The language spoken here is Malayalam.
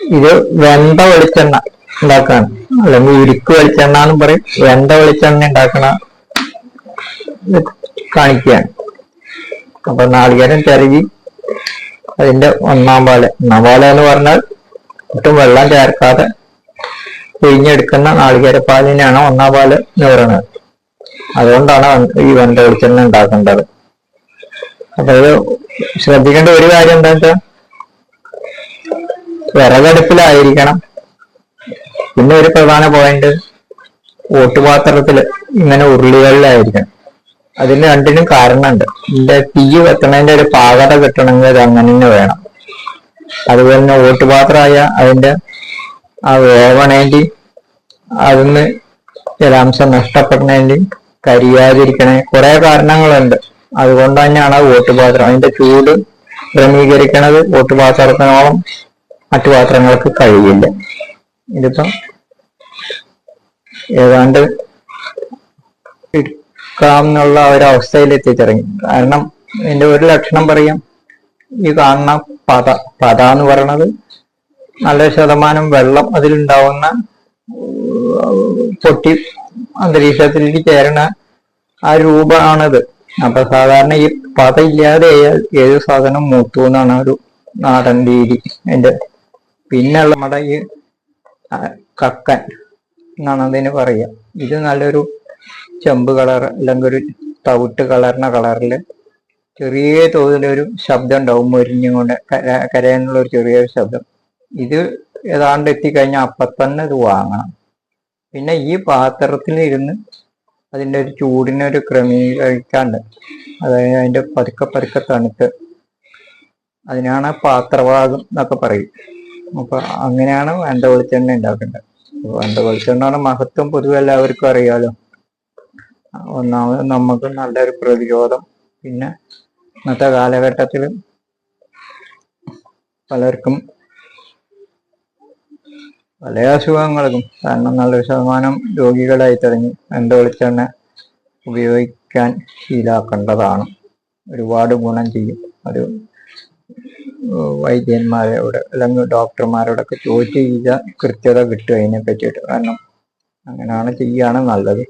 ഇത് വെണ്ട വെളിച്ചെണ്ണ ഉണ്ടാക്കാണ്. അല്ലെങ്കിൽ ഉരുക്ക് വെളിച്ചെണ്ണ എന്നും പറയും. വെണ്ട വെളിച്ചെണ്ണ ഉണ്ടാക്കണ കാണിക്കുകയാണ്. അപ്പൊ നാളികേരം ചിരകി അതിന്റെ ഒന്നാം പാൽ. ഒന്നാം പാല എന്ന് പറഞ്ഞാൽ ഒട്ടും വെള്ളം ചേർക്കാതെ പിഴിഞ്ഞെടുക്കുന്ന നാളികേരപ്പാലിനെയാണ് ഒന്നാം പാൽ എന്ന് പറയുന്നത്. അതുകൊണ്ടാണ് ഈ വെണ്ട വെളിച്ചെണ്ണ ഉണ്ടാക്കേണ്ടത്. അപ്പൊ ശ്രദ്ധിക്കേണ്ട ഒരു കാര്യം എന്താ വെച്ചാൽ വിറകടുപ്പിലായിരിക്കണം. പിന്നെ ഒരു പ്രധാന പോയിന്റ് ഓട്ടുപാത്രത്തിൽ ഇങ്ങനെ ഉരുളികളിലായിരിക്കണം. അതിന് രണ്ടിനും കാരണമുണ്ട്. ഇതിന്റെ തീ വെക്കണതിന്റെ ഒരു പാകത കിട്ടണമെങ്കിൽ അത് അങ്ങനെ തന്നെ വേണം. അതുപോലെ തന്നെ ഓട്ടുപാത്രമായ അതിന്റെ ആ വേവണേന്റി അതിന്ന് ജലാംശം നഷ്ടപ്പെടുന്നതിന്റെ കരിയാതിരിക്കണേ കുറെ കാരണങ്ങളുണ്ട്. അതുകൊണ്ട് തന്നെയാണ് ഓട്ടുപാത്രം അതിന്റെ ചൂട് ക്രമീകരിക്കണത് ഓട്ടുപാത്രത്തിനോളം മറ്റു പാത്രങ്ങൾക്ക് കഴിയില്ല. ഇതിപ്പം ഏതാണ്ട് എടുക്കാം എന്നുള്ള ഒരവസ്ഥയിൽ എത്തിച്ചിറങ്ങി കാരണം ഇതിന്റെ ഒരു ലക്ഷണം പറയാം ഈ കാണുന്ന പത പത എന്ന് പറയണത് നല്ല ശതമാനം വെള്ളം അതിലുണ്ടാവുന്ന പൊട്ടി അന്തരീക്ഷത്തിലേക്ക് ചേരണ ആ രൂപമാണിത്. അപ്പൊ സാധാരണ ഈ പത ഇല്ലാതെ ഏത് സാധനം മൂത്തു എന്നാണ് ഒരു നാടൻ രീതി. അതിന്റെ പിന്നെ ഉള്ള നമ്മുടെ ഈ കക്കൻ എന്നാണ് അതിന് പറയുക. ഇത് നല്ലൊരു ചെമ്പ് കളർ അല്ലെങ്കിൽ ഒരു തവിട്ട് കളറിന കളറിൽ ചെറിയ തോതിലൊരു ശബ്ദം ഉണ്ടാവും. മുരിഞ്ഞുകൊണ്ട് കര കരയാനുള്ള ഒരു ചെറിയൊരു ശബ്ദം. ഇത് ഏതാണ്ട് എത്തിക്കഴിഞ്ഞാൽ അപ്പം തന്നെ ഇത് വാങ്ങണം. പിന്നെ ഈ പാത്രത്തിൽ ഇരുന്ന് അതിന്റെ ഒരു ചൂടിനൊരു ക്രമീകരിക്കാണ്ട് അതായത് അതിന്റെ പതുക്കെ പതുക്കെ തണുത്ത് അതിനാണ് പാത്രഭാഗം എന്നൊക്കെ പറയും. അപ്പൊ അങ്ങനെയാണ് വെണ്ട വെളിച്ചെണ്ണ ഉണ്ടാക്കേണ്ടത്. വെണ്ട വെളിച്ചെണ്ണയുടെ മഹത്വം പൊതുവെ എല്ലാവർക്കും അറിയാലോ. ഒന്നാമത് നമുക്ക് നല്ലൊരു പ്രതിരോധം പിന്നെ ഇന്നത്തെ കാലഘട്ടത്തിൽ പലർക്കും പല അസുഖങ്ങൾക്കും കാരണം നല്ലൊരു ശതമാനം രോഗികളായി തുടങ്ങി വെണ്ട വെളിച്ചെണ്ണ ഉപയോഗിക്കാൻ ശീലാക്കേണ്ടതാണ്. ഒരുപാട് ഗുണം ചെയ്യും. ഒരു വൈദ്യന്മാരോട് അല്ലെങ്കിൽ ഡോക്ടർമാരോടൊക്കെ ചോദിച്ചു കഴിഞ്ഞാൽ കൃത്യത കിട്ടും അതിനെ പറ്റിയിട്ട് കാരണം അങ്ങനെയാണ് ചെയ്യുകയാണ് നല്ലത്.